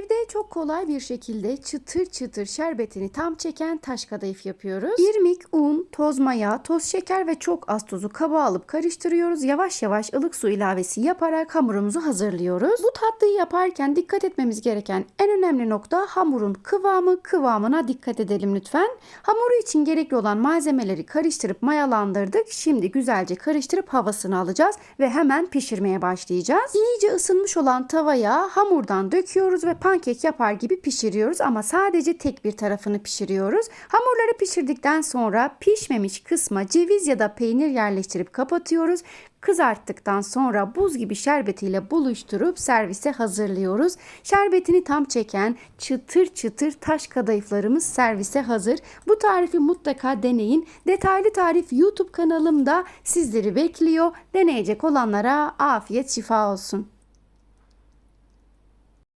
Evde çok kolay bir şekilde çıtır çıtır şerbetini tam çeken taş kadayıf yapıyoruz. İrmik, un, toz maya, toz şeker ve çok az tuzu kaba alıp karıştırıyoruz. Yavaş yavaş ılık su ilavesi yaparak hamurumuzu hazırlıyoruz. Bu tatlıyı yaparken dikkat etmemiz gereken en önemli nokta hamurun kıvamı. Kıvamına dikkat edelim lütfen. Hamuru için gerekli olan malzemeleri karıştırıp mayalandırdık. Şimdi güzelce karıştırıp havasını alacağız ve hemen pişirmeye başlayacağız. İyice ısınmış olan tavaya hamurdan döküyoruz ve pankek yapar gibi pişiriyoruz ama sadece tek bir tarafını pişiriyoruz. Hamurları pişirdikten sonra pişmemiş kısma ceviz ya da peynir yerleştirip kapatıyoruz. Kızarttıktan sonra buz gibi şerbetiyle buluşturup servise hazırlıyoruz. Şerbetini tam çeken çıtır çıtır taş kadayıflarımız servise hazır. Bu tarifi mutlaka deneyin. Detaylı tarif YouTube kanalımda sizleri bekliyor. Deneyecek olanlara afiyet şifa olsun.